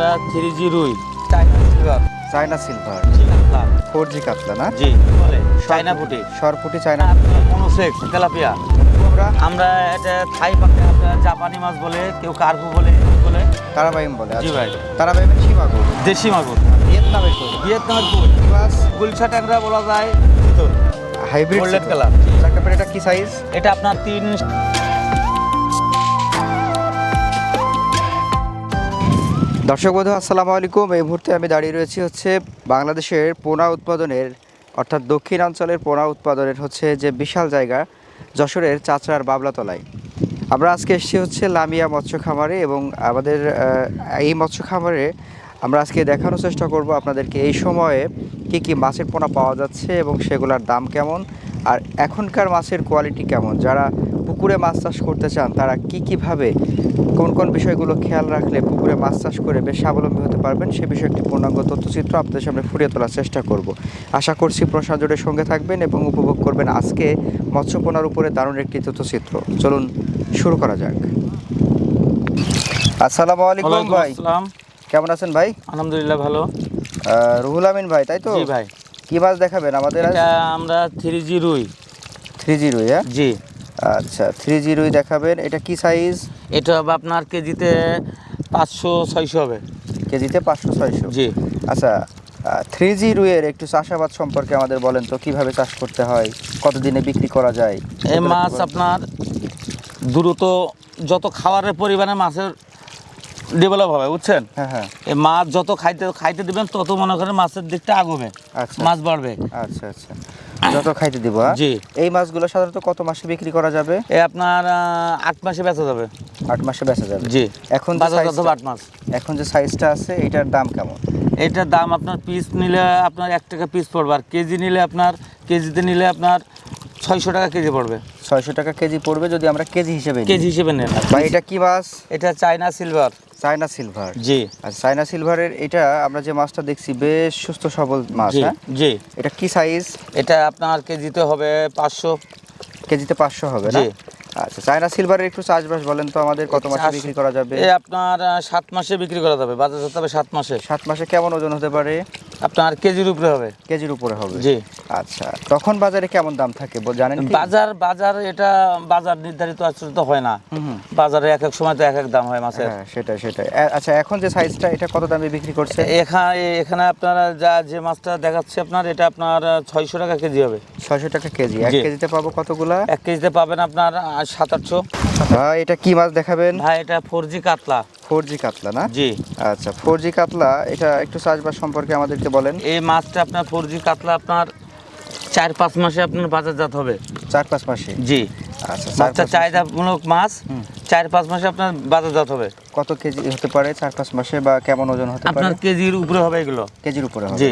আমরা three G রুই। China silver. China silver. জি কাতলা ফোর জি কাতলা না? জি। বলে। চাইনা ফুটি সরপুটি চায়না মনোসেক্স তেলাপিয়া। আমরা আমরা এটা থাই পাখি আমরা জাপানি মাছ বলে কেউ কার্পু বলে বলে। তারাবাইম বলে জি আচ্ছা। ভাই। তারাবাইম সীমাগো দেশি মাগুর। ভিয়েতনামের কই ভিয়েতনামের কই কি মাছ গুলশা ট্যাংরা বলা যায় হাইব্রিড গোল্ডেন কালার এটা কি সাইজ এটা আপনার তিন দর্শক বন্ধু, আসসালামু আলাইকুম। এই মুহূর্তে আমি দাঁড়িয়ে রয়েছি হচ্ছে বাংলাদেশের পোনা উৎপাদনের, অর্থাৎ দক্ষিণাঞ্চলের পোনা উৎপাদনের হচ্ছে যে বিশাল জায়গা, যশোরের চাচড়ার বাবলাতলায়। আমরা আজকে এসেছি হচ্ছে লামিয়া মৎস্য খামারে এবং আমাদের এই মৎস্য খামারে আমরা আজকে দেখানোর চেষ্টা করব আপনাদেরকে এই সময়ে কি কি মাছের পোনা পাওয়া যাচ্ছে এবং সেগুলোর দাম কেমন আর এখনকার মাছের কোয়ালিটি কেমন। যারা পুকুরে মাছ চাষ করতে চান, তারা কি কীভাবে কোন কোন বিষয়গুলো খেয়াল রাখলে পুকুরে মাছ চাষ করে বেশ স্বাবলম্বী হতে পারবেন সে বিষয়ে একটি পূর্ণাঙ্গ তথ্যচিত্র আপনাদের সামনে ফুটিয়ে তোলার চেষ্টা করব। আশা করছি প্রশান্ত জোটের সঙ্গে থাকবেন এবং উপভোগ করবেন আজকে মৎস্যপোনার উপরে দারুণ একটি তথ্যচিত্র। চলুন শুরু করা যাক। আসসালামু আলাইকুম ভাই। কেমন আছেন ভাই? আলহামদুলিল্লাহ ভালো। রুহুল আমিন ভাই তাই তো? জি ভাই। কি মাছ দেখাবেন আমাদের আমরা থ্রি জি রুই। থ্রি জি রুই হ্যাঁ? জি। আচ্ছা থ্রি জি রুই দেখাবেন। এটা কি সাইজ এটা হবে আপনার কেজিতে পাঁচশো ছয়শো হবে। কেজিতে পাঁচশো ছয়শো? জি। আচ্ছা থ্রি জি রুয়ের একটু চাষাবাদ সম্পর্কে আমাদের বলেন তো কীভাবে চাষ করতে হয় কতদিনে বিক্রি করা যায় এই মাছ আপনার দ্রুত যত খাবারের পরিমাণে মাছের ডেভেলপ হবে বুঝছেন? হ্যাঁ হ্যাঁ। এই মাছ যত খাইতে খাইতে দিবেন তত মনে করেন মাছের দিকটা আগবে আচ্ছা। মাছ বাড়বে। আচ্ছা আচ্ছা। যত খাইতে দিব? জি। এই মাছগুলো সাধারণত কত মাসে বিক্রি করা যাবে? এ আপনার আট মাসে বেচা যাবে। আট মাসে বেচা যাবে। জি। এখন আট মাস। এখন যে সাইজটা আছে এটার দাম কেমন? এটার দাম আপনার পিস নিলে আপনার এক টাকা পিস পড়বে আর কেজি নিলে আপনার কেজিতে নিলে আপনার ছয়শো টাকা কেজি পড়বে। ছয়শো টাকা কেজি পড়বে যদি আমরা কেজি হিসেবে কেজি হিসেবে নেন। ভাই এটা কি মাছ? এটা চাইনা সিলভার চায়না সিলভার জি। আর চায়না সিলভারের এটা আমরা যে মাছটা দেখছি বেশ সুস্থ সবল মাছ জি হ্যাঁ? জি। এটা কি সাইজ এটা আপনার কেজিতে হবে পাঁচশো। কেজিতে পাঁচশো হবে না? জি। আচ্ছা চায়না সিলভারের একটু চাষবাস বলেন তো আমাদের কত মাসে বিক্রি করা যাবে? আপনার সাত মাসে বিক্রি করা যাবে বাজার যাতে হবে সাত মাসে। সাত মাসে কেমন ওজন হতে পারে? আপনার কেজির উপরে হবে। কেজির উপরে হবে। জি। আচ্ছা তখন বাজারে কেমন দাম থাকে জানেন বাজার বাজার এটা বাজার নির্ধারিত আসলে তো হয় না। বাজারে এক এক সময় তো এক এক দাম হয় মাছের। হ্যাঁ সেটাই সেটাই। আচ্ছা এখন যে সাইজটা এটা কত দামে বিক্রি করছে এখানে এখানে আপনারা যা যে মাছটা দেখাচ্ছে আপনার এটা আপনার ছয়শো টাকা কেজি হবে। ছয়শো টাকা কেজি। এক কেজিতে পাবো কতগুলা? এক কেজিতে পাবেন আপনার সাত আটশো। এটা কি মাছ দেখাবেন? ভাই এটা ফোর জি কাতলা। ফোর জি কাতলা না? জি। আচ্ছা ফোর জি কাতলা এটা একটু চাষবাস সম্পর্কে আমাদেরকে বলেন। এই মাছটা আপনার ফোর জি কাতলা আপনার চার পাঁচ মাসে আপনার বাজারজাত হবে। চার পাঁচ মাসে? জি। আচ্ছা মাছটা চাহিদামূলক মাছ। চার পাঁচ মাসে আপনার বাজারজাত হবে। কত কেজি হতে পারে চার পাঁচ মাসে বা কেমন ওজন হতে পারে? আপনার কেজির উপরে হবে এগুলো। কেজির উপরে হবে জি।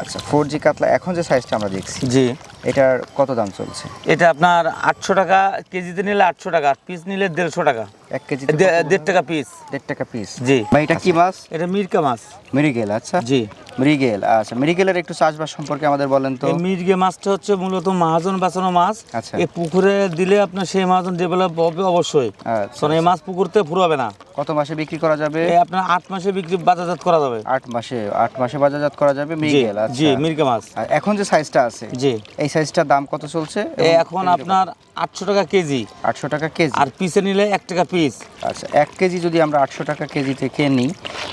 আচ্ছা ফোর জি কাতলা এখন যে সাইজটা আমরা দেখছি জি। এটার কত দাম চলছে? এটা আপনার আটশো টাকা কেজিতে নিলে আটশো টাকা পিস নিলে দেড়শো টাকা। এক কেজি দেড় টাকা পিস দেড় টাকা পিস জি। ভাই এটা কি মাছ? এটা মিরকা মাছ। মৃগেল আচ্ছা। জি। মৃগেল আচ্ছা। মৃগেলের একটু চাষবাস সম্পর্কে আমাদের বলেন তো। এই মিরগে মাছটা হচ্ছে মূলত মহাজন বাঁচানো মাছ। আচ্ছা। এই পুকুরে দিলে আপনার সেই মহাজন ডেভেলপ হবে অবশ্যই। আচ্ছা কারণ এই মাছ পুকুরতে ফুরাবে না। কত মাসে বিক্রি করা যাবে? আপনার আট মাসে বিক্রি বাজারজাত করা যাবে। আট মাসে আট মাসে বাজারজাত করা যাবে মৃগেল আচ্ছা জি মিরকা মাছ। এখন যে সাইজটা আছে জি। এই সাইজটার দাম কত চলছে? এখন আপনার আটশো টাকা কেজি। আটশো টাকা কেজি। আর পিসে নিলে এক টাকা পিস আচ্ছা এক কেজি যদি আমরা আটশো টাকা কেজিতে কিনি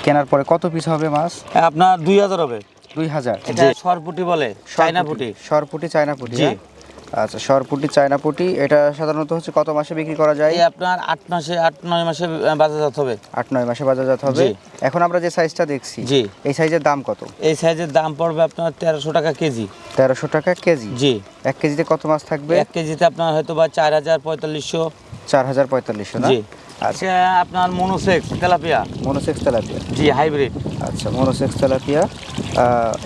কেনার পরে কত পিস হবে মাছ? আপনার দুই হাজার হবে। দুই হাজার। এটা সরপুটি বলে চাইনা পুটি। সরপুটি চায়না পুটি জি। আচ্ছা সরপুটি চায়না পুটি এটা সাধারণত হচ্ছে কত মাসে বিক্রি করা যায়? আপনার আট মাসে আট নয় মাসে বাজারজাত হবে। আট নয় মাসে বাজারজাত হবে। এখন আমরা যে সাইজটা দেখছি জি। এই সাইজের দাম কত? এই সাইজের দাম পড়বে আপনার তেরোশো টাকা কেজি। তেরোশো টাকা কেজি? জি। এক কেজিতে কত মাছ থাকবে? এক কেজিতে আপনার হয়তো বা চার হাজার পঁয়তাল্লিশশো। চার হাজার পঁয়তাল্লিশশো না? জি। আচ্ছা আপনার মনোসেক্স তেলাপিয়া? Monosex tilapia. জি হাইব্রিড। আচ্ছা মনোসেক্স তেলাপিয়া।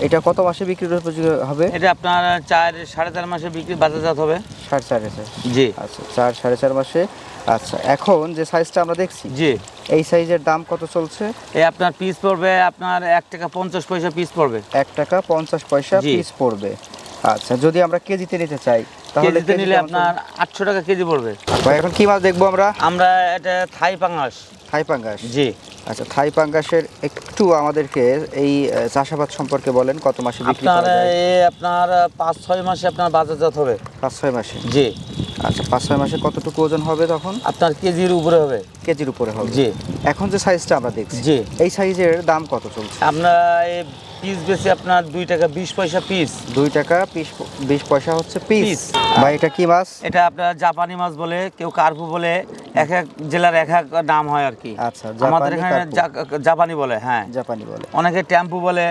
এটা কত মাসে উপযোগী হবে? এটা আপনার চার সাড়ে চার মাসে বিক্রি বাজারজাত হবে। সাড়ে চার জি। আচ্ছা চার সাড়ে চার মাসে। আচ্ছা এখন যে সাইজটা আমরা দেখছি জি। এই সাইজের দাম কত চলছে? এই আপনার পিস পড়বে আপনার এক টাকা পঞ্চাশ পয়সা পিস পড়বে। এক টাকা পঞ্চাশ পয়সা পিস পড়বে। আচ্ছা যদি আমরা কেজিতে নিতে চাই কেজিতে নিলে আপনার আটশো টাকা কেজি পড়বে। ভাই এখন কি মাছ দেখব আমরা? আমরা এটা থাই পাঙাশ থাই পাঙ্গাস? জি। আচ্ছা থাই পাঙ্গাসের একটু আমাদেরকে এই চাষাবাদ সম্পর্কে বলেন কত মাসে বিক্রি করা যায়? আপনার পাঁচ ছয় মাসে আপনার বাজারজাত হবে। পাঁচ ছয় মাসে? জি। আচ্ছা পাঁচ ছয় মাসে কতটুকু ওজন হবে তখন? আপনার কেজির উপরে হবে। কেজির উপরে হবে। জি। এখন যে সাইজটা আমরা দেখছি জি। এই সাইজের দাম কত চলছে? আপনার পিস বেশি আপনার দুই টাকা বিশ পয়সা পিস। দুই টাকা পিস বিশ পয়সা হচ্ছে পিস। বা এটা কি মাছ? এটা আপনার জাপানি মাছ বলে কেউ কার্পু বলে এক এক জেলার এক এক নাম হয় আর কি। আচ্ছা, আমাদের এখানে জাপানি বলে হ্যাঁ। জাপানি বলে। অনেকে টেম্পু বলে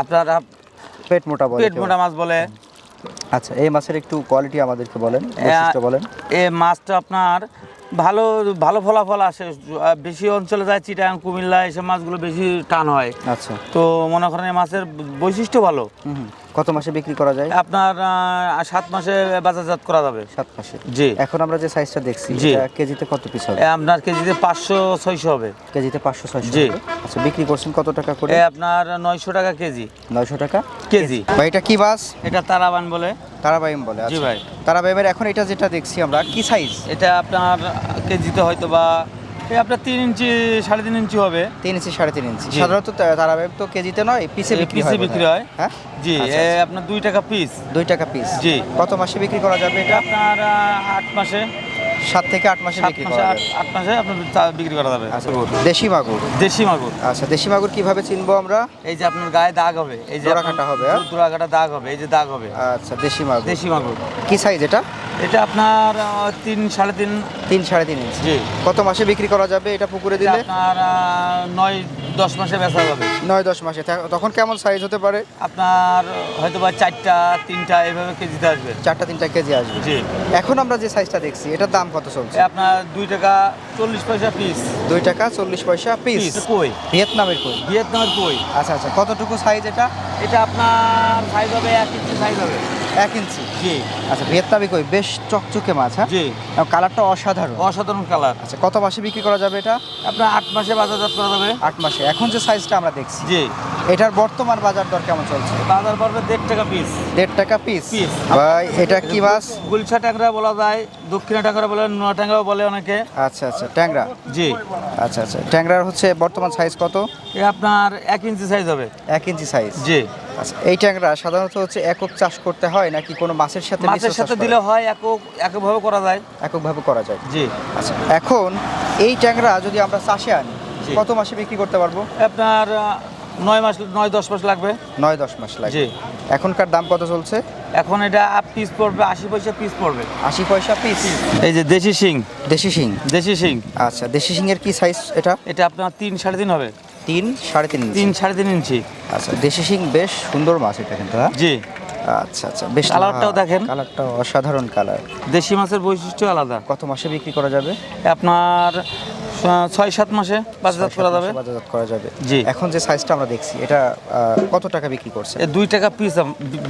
আপনার পেট মোটা বলে পেট মোটা মাছ বলে। আচ্ছা এই মাছের একটু কোয়ালিটি আমাদেরকে বলেন বলেন। এ মাছটা আপনার ভালো ভালো ফলাফল আসে। বেশি অঞ্চলে যায় চিটাং কুমিল্লা এসব মাছগুলো বেশি টান হয়। আচ্ছা। তো মনে করেন এই মাছের বৈশিষ্ট্য ভালো। কত মাসে বিক্রি করা যায়? আপনার সাত মাসে বাজারজাত করা যাবে। সাত মাসে। জি। এখন আমরা যে সাইজটা দেখছি। কেজিতে কত পিস হবে? আপনার কেজিতে পাঁচশো ছয়শো হবে। কেজিতে পাঁচশো ছয়শো জি। আচ্ছা বিক্রি করছেন কত টাকা করে? আপনার নয়শো টাকা কেজি। নয়শো টাকা? কেজি। ভাই এটা কি মাছ এটা তারাবান বলে। তারাবাইম বলে জি আচ্ছা। ভাই। তারাবাইমের এখন এটা যেটা দেখছি আমরা কি সাইজ এটা আপনার কেজিতে হয়তো বা এই আপনার তিন ইঞ্চি সাড়ে তিন ইঞ্চি হবে। তিন ইঞ্চি সাড়ে তিন ইঞ্চি। সাধারণত তা- তারাবাইম তো কেজিতে নয় পিসে বিক্রি পিসে হয় বিক্রি হয়। হ্যাঁ? জি আচ্ছা, আচ্ছা। আপনার দুই টাকা পিস দুই টাকা পিস জি। কত মাসে বিক্রি করা যাবে এটা? আপনার আট মাসে। সাত থেকে আট মাসে বিক্রি করা আট যাবে। আট মাসে আপনার বিক্রি করা যাবে। আচ্ছা দেশি মাগুর। দেশি মাগুর। আচ্ছা দেশি মাগুর কীভাবে চিনবো আমরা? এই যে আপনার গায়ে দাগ হবে এই যে কাটা হবে, হ্যাঁ? কাটা দাগ হবে এই যে দাগ হবে। আচ্ছা দেশি মাগুর। দেশি মাগুর। কি সাইজ এটা? এটা আপনার তিন সাড়ে তিন? তিন সাড়ে তিন ইঞ্চি। জি। কত মাসে বিক্রি করা যাবে এটা পুকুরে দিলে? আপনার নয় দশ মাসে বেচা যাবে। নয় দশ মাসে। তখন কেমন সাইজ হতে পারে? আপনার হয়তো বা চারটা তিনটা এইভাবে কেজিতে আসবে। চারটা তিনটা কেজি আসবে। জি। এখন আমরা যে সাইজটা দেখছি এটার দাম কত চলছে? আপনার দুই টাকা চল্লিশ পয়সা পিস দুই টাকা চল্লিশ পয়সা পিস পিস কই? ভিয়েতনামের কই? ভিয়েতনামের কই? আচ্ছা আচ্ছা। কতটুকু সাইজ এটা? এটা আপনার সাইজ হবে এক ইঞ্চি সাইজ হবে। এক ইঞ্চি। জি। আচ্ছা ভিয়েতনামি কই? বেশ চকচকে মাছ হ্যাঁ? জি। কালারটা অসাধারণ। অসাধারণ কালার। আচ্ছা কত মাসে বিক্রি করা যাবে এটা? আপনার আট মাসে বাজারজাত করা যাবে। আট মাসে। এখন যে সাইজটা আমরা দেখছি জি। এটার বর্তমান বাজার দর কেমন চলছে? বাজার পড়বে দেড় টাকা পিস দেড় টাকা পিস পিস। ভাই এটা কি মাছ? গুলছা ট্যাংরা বলা যায়। দক্ষিণা ট্যাংরা বলে নোয়া ট্যাংরাও বলে অনেকে। আচ্ছা আচ্ছা ট্যাংরা জি। আচ্ছা আচ্ছা ট্যাংরার হচ্ছে বর্তমান সাইজ কত? এ আপনার এক ইঞ্চি সাইজ হবে। এক ইঞ্চি সাইজ জি। আচ্ছা এই ট্যাংরা সাধারণত হচ্ছে একক চাষ করতে হয় নাকি কোনো মাছের সাথে মাছের সাথে দিলে হয় একক এককভাবে করা যায়। এককভাবে করা যায়। জি। আচ্ছা এখন এই ট্যাংরা যদি আমরা চাষে আনি কত মাসে বিক্রি করতে পারব? আপনার নয় মাস নয় দশ মাস লাগবে। নয় দশ মাস লাগে জি। এখনকার দাম কত চলছে? এখন এটা পিস পড়বে আশি পয়সা পিস পড়বে। আশি পয়সা পিস। এই যে দেশি শিং। দেশি শিং? দেশি শিং। আচ্ছা দেশি শিংয়ের কি সাইজ এটা? এটা আপনার তিন সাড়ে তিন হবে। তিন সাড়ে তিন তিন সাড়ে তিন ইঞ্চি। আচ্ছা দেশি শিং বেশ সুন্দর মাছ এটা কিন্তু হ্যাঁ? জি। আচ্ছা আচ্ছা বেশ কালারটাও দেখেন। কালারটাও অসাধারণ কালার দেশি মাছের বৈশিষ্ট্য আলাদা। কত মাসে বিক্রি করা যাবে? আপনার ছয় সাত মাসে বাজারজাত করা যাবে? বাজারজাত করা যাবে। জি। এখন যে সাইজটা আমরা দেখছি এটা কত টাকা বিক্রি করছে দুই টাকা পিস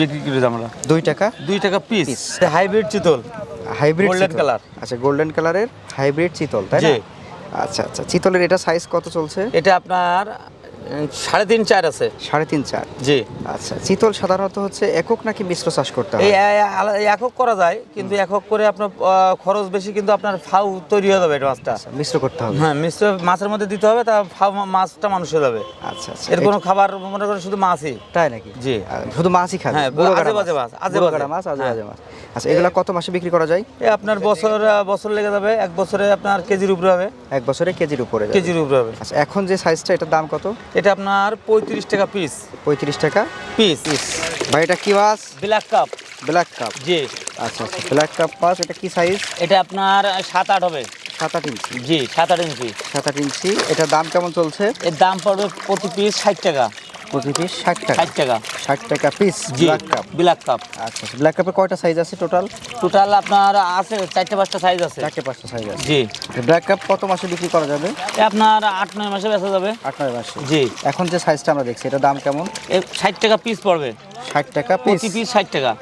বিক্রি করি আমরা। দুই টাকা দুই টাকা পিস। হাইব্রিড চিতল। হাইব্রিড গোল্ডেন কালার আচ্ছা গোল্ডেন কালারের হাইব্রিড চিতল তাই না? জি। আচ্ছা আচ্ছা। চিতলের এটা সাইজ কত চলছে? এটা আপনার সাড়ে তিন চার আছে। সাড়ে তিন চার। জি। আচ্ছা চিতল সাধারণত হচ্ছে একক নাকি মিশ্র চাষ করতে হয়? একক করা যায় কিন্তু একক করে আপনার খরচ বেশি কিন্তু আপনার ফাউ তৈরি হয়ে যাবে এটা মাছটা। মিশ্র করতে হবে। হ্যাঁ মিশ্র মাছের মধ্যে দিতে হবে তা ফাউ মাছটা মানুষ হয়ে যাবে। আচ্ছা আচ্ছা। এর কোনো খাবার মনে করেন শুধু মাছই? তাই নাকি? জি। শুধু মাছই খাবে? হ্যাঁ, আজে বাজে মাছ, আজে বাজে। মাছ আজে হ্যাঁ। বাজে মাছ। আচ্ছা এগুলা কত মাসে বিক্রি করা যায়? এ আপনার বছর বছর লেগে যাবে এক বছরে আপনার কেজির উপরে হবে। এক বছরে কেজির উপরে কেজির উপরে হবে। আচ্ছা এখন যে সাইজটা এটার দাম কত? এটা আপনার পঁয়ত্রিশ টাকা পিস পঁয়ত্রিশ টাকা? পিস পিস ভাই এটা কি মাছ ব্ল্যাক কাপ ব্ল্যাক কাপ জি। আচ্ছা আচ্ছা। ব্ল্যাক কাপ মাছ এটা কি সাইজ এটা আপনার সাত আট হবে। সাত আট ইঞ্চি। জি সাত আট ইঞ্চি। সাত আট ইঞ্চি। এটার দাম কেমন চলছে? এর দাম পড়বে প্রতি পিস ষাট টাকা। প্রতি পিস ষাট টাকা। ষাট টাকা। ষাট টাকা piece black carp black carp আচ্ছা ব্ল্যাক কাপের কয়টা সাইজ আছে টোটাল টোটাল আপনার আছে চারটে পাঁচটা সাইজ আছে। চারটে পাঁচটা সাইজ আছে। জি। ব্ল্যাক কাপ কত মাসে বিক্রি করা যাবে? আপনার আট নয় মাসে বেচা যাবে। আট নয় মাসে। জি। এখন যে সাইজটা আমরা দেখছি এটার দাম কেমন? ষাট টাকা পিস পড়বে। ষাট টাকা প্রতি পিস ষাট টাকা।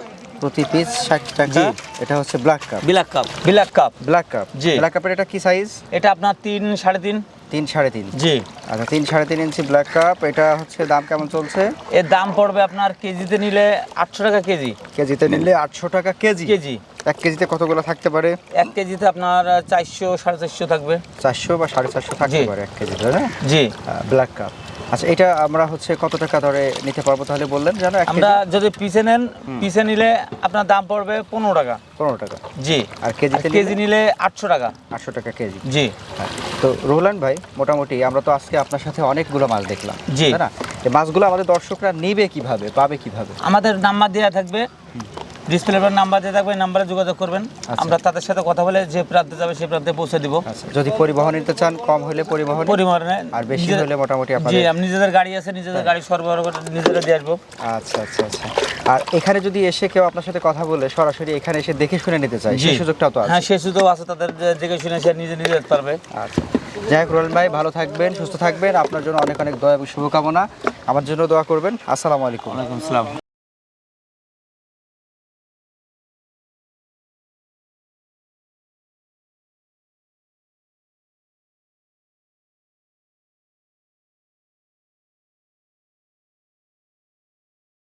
প্রতি পিস ষাট টাকা। জি। এটা হচ্ছে black carp black carp black carp black carp জি। ব্ল্যাক কাপের এটা কি সাইজ এটা আপনার তিন সাড়ে তিন। তিন সাড়ে তিন। জি। আচ্ছা তিন সাড়ে তিন ইঞ্চি ব্ল্যাক কাপ এটা হচ্ছে দাম কেমন চলছে? এর দাম পড়বে আপনার কেজিতে নিলে আটশো টাকা কেজি। কেজিতে নিলে আটশো টাকা কেজি? কেজি। এক কেজিতে কতগুলো থাকতে পারে? এক কেজিতে আপনার চারশো সাড়ে চারশো থাকবে। চারশো বা সাড়ে চারশো থাকতে পারে এক কেজিতে জি। ব্ল্যাক কাপ আচ্ছা এটা আমরা হচ্ছে কত টাকা ধরে নিতে পারব তাহলে বললেন? জানো আমরা যদি পিসে নেন পিসে নিলে আপনার দাম পড়বে পনেরো টাকা। পনেরো টাকা। জি। আর কেজি কেজি নিলে আটশো টাকা। আটশো টাকা কেজি। জি। হ্যাঁ। তো রোহলান ভাই মোটামুটি আমরা তো আজকে আপনার সাথে অনেকগুলো মাছ দেখলাম। জি। না? মাছগুলো আমাদের দর্শকরা নেবে কীভাবে পাবে কীভাবে? আমাদের নাম্বার দেওয়া থাকবে। ডিসপ্লে পর নাম্বার দেওয়া থাকবে নাম্বারে যোগাযোগ করবেন। আমরা তাদের সাথে কথা বলে যে প্রান্তে যাবে সেই প্রান্তে পৌঁছে দিব। আচ্ছা যদি পরিবহন নিতে চান কম হলে পরিবহন পরিমাণে আর বেশি হলে মোটামুটি জি নিজেদের গাড়ি আছে নিজেদের গাড়ি সরবরাহ করে নিজেরা দিয়ে আসব। আচ্ছা আচ্ছা আচ্ছা। আর এখানে যদি এসে কেউ আপনার সাথে কথা বলে সরাসরি এখানে এসে দেখে শুনে নিতে চায় সেই সুযোগটাও তো আছে। হ্যাঁ সে সুযোগ আছে তাদের দেখে শুনে সে নিজে নিজে যেতে পারবে। আচ্ছা। যাই হোক রোহন ভাই ভালো থাকবেন সুস্থ থাকবেন। আপনার জন্য অনেক অনেক দোয়া এবং শুভকামনা। আমার জন্য দোয়া করবেন। আসসালামু আলাইকুম। ওয়ালাইকুম আসসালাম।